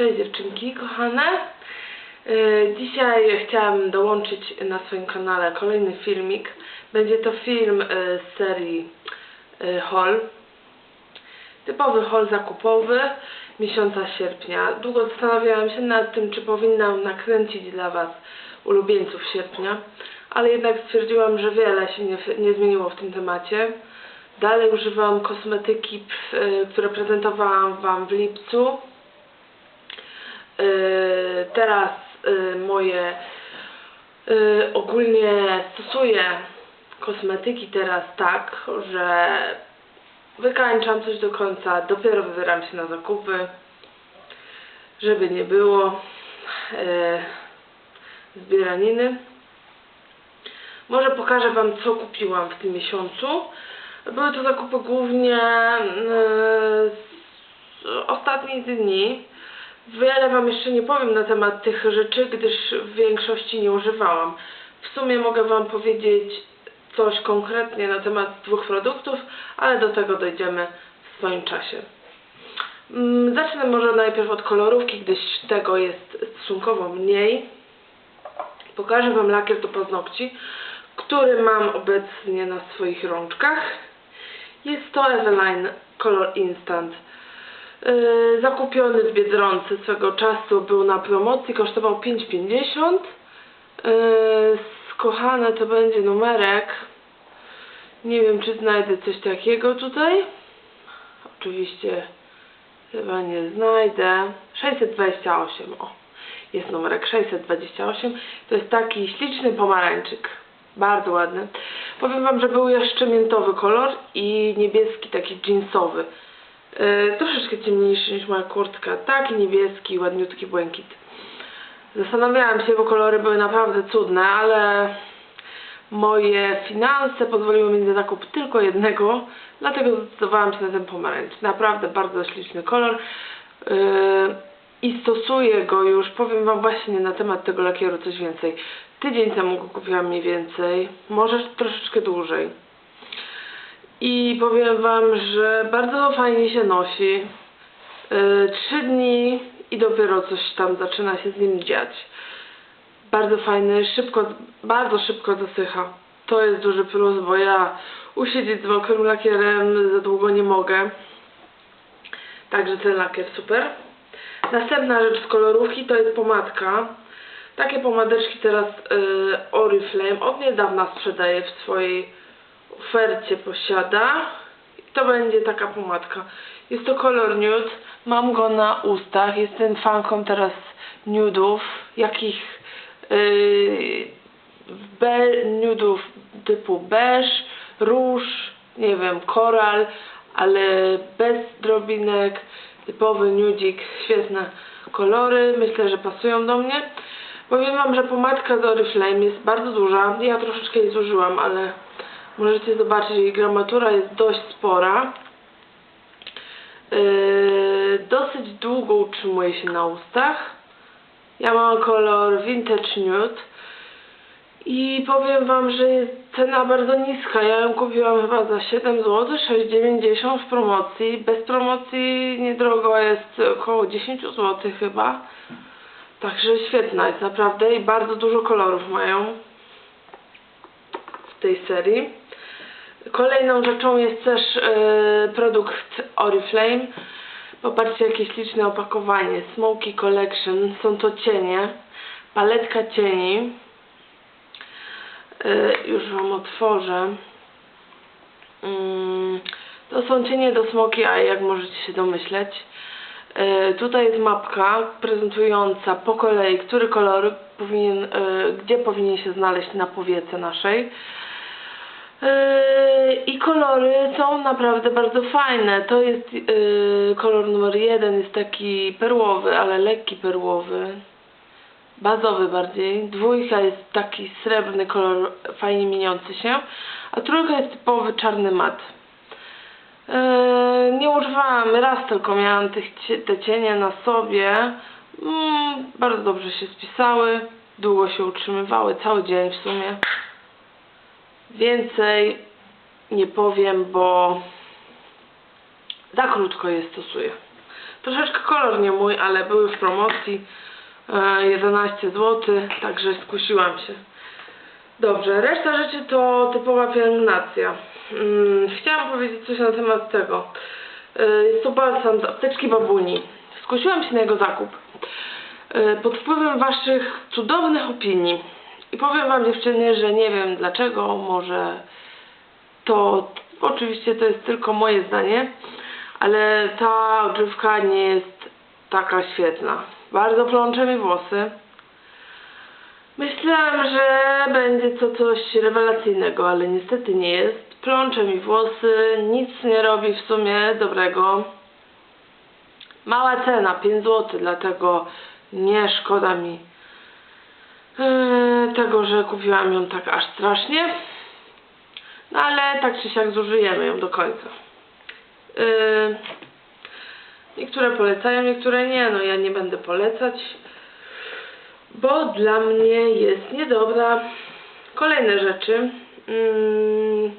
Cześć dziewczynki kochane. Yy, Dzisiaj chciałam dołączyć na swoim kanale kolejny filmik. Będzie to film yy, z serii yy, haul. Typowy haul zakupowy miesiąca sierpnia. Długo zastanawiałam się nad tym, czy powinnam nakręcić dla Was ulubieńców sierpnia, ale jednak stwierdziłam, że wiele się nie, nie zmieniło w tym temacie. Dalej używam kosmetyki, które prezentowałam Wam w lipcu. Yy, teraz yy, moje yy, ogólnie stosuję kosmetyki teraz tak, że wykańczam coś do końca, dopiero wybieram się na zakupy, żeby nie było zbieraniny. Może pokażę Wam co kupiłam w tym miesiącu. Były to zakupy głównie yy, z ostatnich dni. Wiele Wam jeszcze nie powiem na temat tych rzeczy, gdyż w większości nie używałam. W sumie mogę Wam powiedzieć coś konkretnie na temat dwóch produktów, ale do tego dojdziemy w swoim czasie. Mm, Zacznę może najpierw od kolorówki, gdyż tego jest stosunkowo mniej. Pokażę Wam lakier do paznokci, który mam obecnie na swoich rączkach. Jest to Eveline Color Instant. Yy, zakupiony w Biedronce swego czasu był na promocji, kosztował 5,50 yy, skochane to będzie numerek. Nie wiem czy znajdę coś takiego tutaj. Oczywiście chyba nie znajdę. 628 o. Jest numerek 628 to jest taki śliczny pomarańczyk. Bardzo ładny. Powiem wam, że był jeszcze miętowy kolor i niebieski taki jeansowy Yy, troszeczkę ciemniejszy niż moja kurtka. Taki niebieski, ładniutki błękit. Zastanawiałam się, bo kolory były naprawdę cudne, ale moje finanse pozwoliły mi na zakup tylko jednego, dlatego zdecydowałam się na ten pomarańcz. Naprawdę bardzo śliczny kolor. Yy, I stosuję go już, powiem Wam właśnie na temat tego lakieru coś więcej. Tydzień temu go kupiłam mniej więcej, może troszeczkę dłużej. I powiem Wam, że bardzo fajnie się nosi. Yy, Trzy dni i dopiero coś tam zaczyna się z nim dziać. Bardzo fajny, szybko, bardzo szybko zasycha. To jest duży plus, bo ja usiedzieć z mokrym lakierem za długo nie mogę. Także ten lakier super. Następna rzecz z kolorówki to jest pomadka. Takie pomadeczki teraz yy, Oriflame od niedawna sprzedaje w swojej ofercie posiada. To będzie taka pomadka. Jest to kolor nude. Mam go na ustach. Jestem fanką teraz nudów. Jakich yy, nudów typu beż, róż, nie wiem, koral, ale bez drobinek. Typowy nudzik. Świetne kolory. Myślę, że pasują do mnie. Powiem Wam, że pomadka z Oriflame jest bardzo duża. Ja troszeczkę jej zużyłam, ale Możecie zobaczyć, jej gramatura jest dość spora. Yy, dosyć długo utrzymuje się na ustach. Ja mam kolor Vintage Nude. I powiem Wam, że jest cena bardzo niska. Ja ją kupiłam chyba za 7 zł, 6,90 w promocji. Bez promocji niedrogo jest około 10 zł chyba. Także świetna jest naprawdę i bardzo dużo kolorów mają w tej serii. Kolejną rzeczą jest też e, produkt Oriflame. Popatrzcie jakie śliczne opakowanie. Smoky Collection. Są to cienie. Paletka cieni. E, już Wam otworzę. Mm, to są cienie do Smoky Eye, jak możecie się domyśleć. E, tutaj jest mapka prezentująca po kolei, który kolor powinien, gdzie powinien się znaleźć na powiece naszej. I kolory są naprawdę bardzo fajne. To jest yy, kolor numer jeden, jest taki perłowy, ale lekki perłowy. Bazowy bardziej. Dwójka jest taki srebrny kolor, fajnie mieniący się. A trójka jest typowy czarny mat. Yy, nie używałam, raz tylko miałam tych, te cienie na sobie. Mm, bardzo dobrze się spisały. Długo się utrzymywały, cały dzień w sumie. Więcej nie powiem, bo za krótko je stosuję. Troszeczkę kolor nie mój, ale były w promocji. E, 11 zł, także skusiłam się. Dobrze, reszta rzeczy to typowa pielęgnacja. Mm, chciałam powiedzieć coś na temat tego. E, Jest to balsam z apteczki babuni. Skusiłam się na jego zakup. E, Pod wpływem waszych cudownych opinii. I powiem wam dziewczyny, że nie wiem dlaczego, może to oczywiście to jest tylko moje zdanie, ale ta odżywka nie jest taka świetna. Bardzo plącze mi włosy. Myślałam, że będzie to coś rewelacyjnego, ale niestety nie jest. Plącze mi włosy, nic nie robi w sumie dobrego. Mała cena, 5 zł, dlatego nie szkoda mi yy, tego, że kupiłam ją tak aż strasznie. No ale tak czy siak zużyjemy ją do końca. Yy, niektóre polecają, niektóre nie. No ja nie będę polecać, bo dla mnie jest niedobra. Kolejne rzeczy. Yy,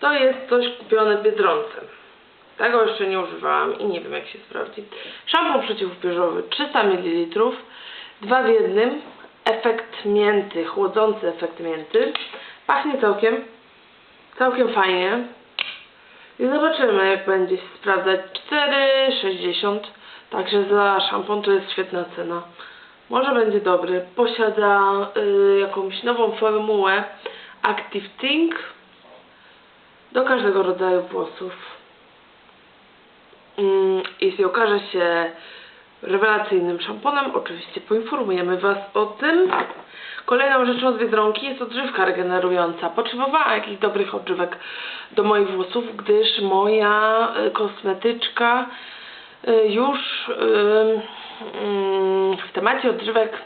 to jest coś kupione w Biedronce. Tego jeszcze nie używałam i nie wiem jak się sprawdzi. Szampon przeciwupiorzowy 300 ml, dwa w jednym, efekt mięty, chłodzący efekt mięty. Pachnie całkiem, całkiem fajnie. I zobaczymy jak będzie się sprawdzać. 4,60 Także za szampon to jest świetna cena. Może będzie dobry. Posiada y, jakąś nową formułę Active Think do każdego rodzaju włosów. Mm, Jeśli okaże się rewelacyjnym szamponem, oczywiście poinformujemy Was o tym. Kolejną rzeczą z Biedronki jest odżywka regenerująca. Potrzebowałam jakichś dobrych odżywek do moich włosów, gdyż moja y, kosmetyczka y, już mm, w temacie odżywek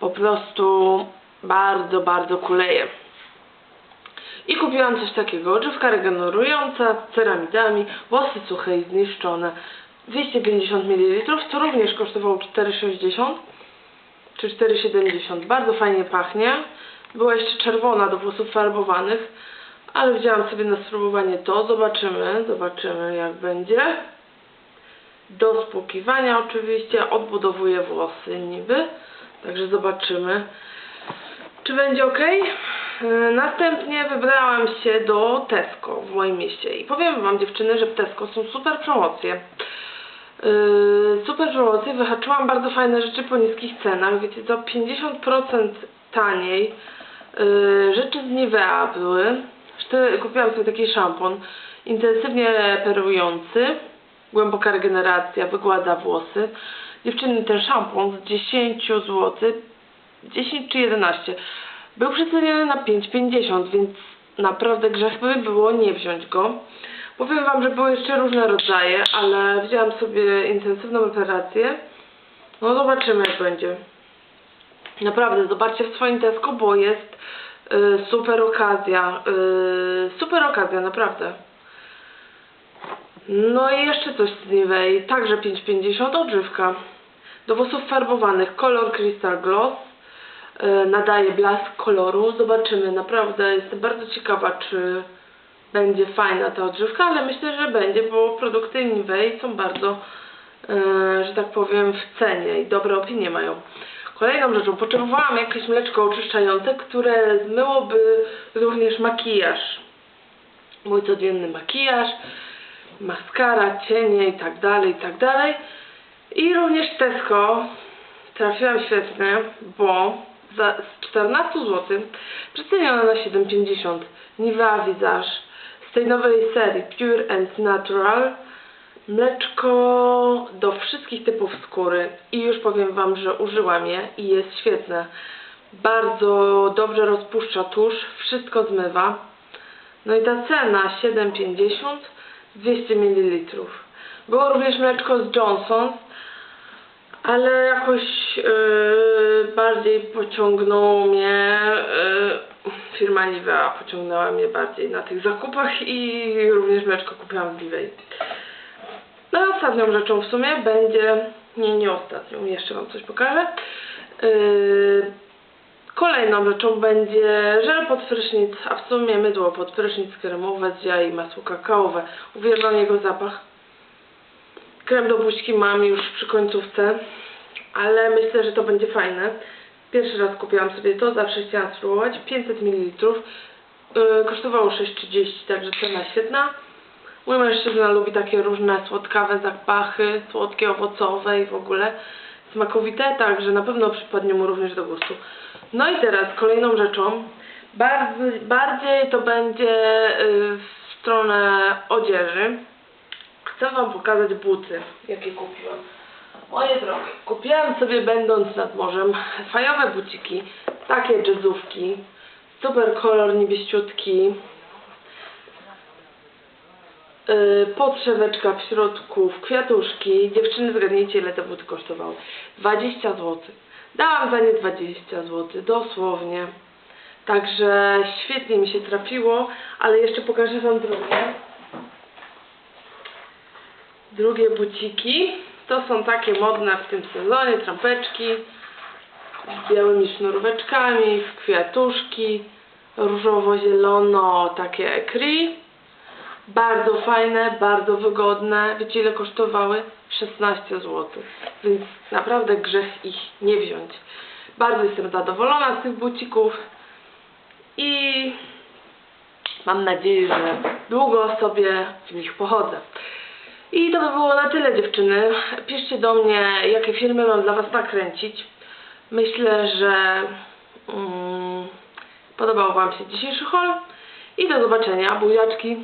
po prostu bardzo, bardzo kuleje. I kupiłam coś takiego, odżywka regenerująca z ceramidami, włosy suche i zniszczone. 250 ml, to również kosztowało 4,60 czy 4,70. Bardzo fajnie pachnie. Była jeszcze czerwona do włosów farbowanych, ale wzięłam sobie na spróbowanie to. Zobaczymy, zobaczymy jak będzie. Do spłukiwania oczywiście, odbudowuje włosy niby, także zobaczymy czy będzie ok. Następnie wybrałam się do Tesco w moim mieście i powiem wam dziewczyny, że w Tesco są super promocje. Yy, super promocje, wyhaczyłam bardzo fajne rzeczy po niskich cenach, wiecie co, 50% taniej. Yy, rzeczy z Nivea były. Kupiłam sobie taki szampon intensywnie perujący, głęboka regeneracja, wygładza włosy. Dziewczyny, ten szampon z 10 zł 10 czy 11. Był przeceniony na 5,50, więc naprawdę grzech by było nie wziąć go. Powiem Wam, że były jeszcze różne rodzaje, ale wzięłam sobie intensywną operację. No zobaczymy jak będzie. Naprawdę, zobaczcie w swoim Tesco, bo jest y, super okazja. Y, super okazja, naprawdę. No i jeszcze coś z Nivei, także 5,50 odżywka. Do włosów farbowanych kolor Crystal Gloss e, nadaje blask koloru. Zobaczymy, naprawdę jestem bardzo ciekawa, czy będzie fajna ta odżywka, ale myślę, że będzie, bo produkty Nivei są bardzo, e, że tak powiem, w cenie i dobre opinie mają. Kolejną rzeczą, potrzebowałam jakieś mleczko oczyszczające, które zmyłoby również makijaż. Mój codzienny makijaż, maskara, cienie i tak dalej, i tak dalej. I również Tesco trafiłam świetnie, bo za z 14 zł przeceniona na 7,50 Nivea Visage z tej nowej serii Pure and Natural mleczko do wszystkich typów skóry i już powiem Wam, że użyłam je i jest świetne. Bardzo dobrze rozpuszcza tusz, wszystko zmywa. No i ta cena 7,50 200 ml. Było również mleczko z Johnson's, ale jakoś yy, bardziej pociągnął mnie yy, firma Nivea, pociągnęła mnie bardziej na tych zakupach i również mleczko kupiłam z Nivei. No i ostatnią rzeczą w sumie będzie, nie, nie ostatnią, jeszcze Wam coś pokażę. Yy, kolejną rzeczą będzie żel pod prysznic, a w sumie mydło pod prysznic kremowe z jaj i masło kakaowe. Uwielbiam jego zapach Krem do buźki mam już przy końcówce, ale myślę, że to będzie fajne. Pierwszy raz kupiłam sobie to, zawsze chciałam spróbować. 500 ml. Yy, kosztowało 6,30, także cena świetna. Mój mężczyzna lubi takie różne słodkawe zapachy, słodkie, owocowe i w ogóle smakowite, także na pewno przypadnie mu również do gustu. No i teraz kolejną rzeczą, bardziej, to będzie yy, w stronę odzieży. Chcę Wam pokazać buty, jakie kupiłam. Moje drogie, kupiłam sobie będąc nad morzem fajowe buciki, takie jazzówki, super kolor niebieściutki, yy, podszeweczka w środku, w kwiatuszki. Dziewczyny, zgadnijcie ile te buty kosztowały. 20 zł. Dałam za nie 20 zł, dosłownie. Także świetnie mi się trafiło, ale jeszcze pokażę Wam drugie. Drugie buciki. To są takie modne w tym sezonie, trampeczki z białymi sznuróweczkami, w kwiatuszki, różowo-zielono, takie ekri. Bardzo fajne, bardzo wygodne. Wiecie ile kosztowały? 16 zł. Więc naprawdę grzech ich nie wziąć. Bardzo jestem zadowolona z tych bucików i mam nadzieję, że długo sobie w nich pochodzę. I to by było na tyle dziewczyny. Piszcie do mnie, jakie filmy mam dla Was nakręcić. Myślę, że mm, podobał Wam się dzisiejszy haul. I do zobaczenia. Buziaczki.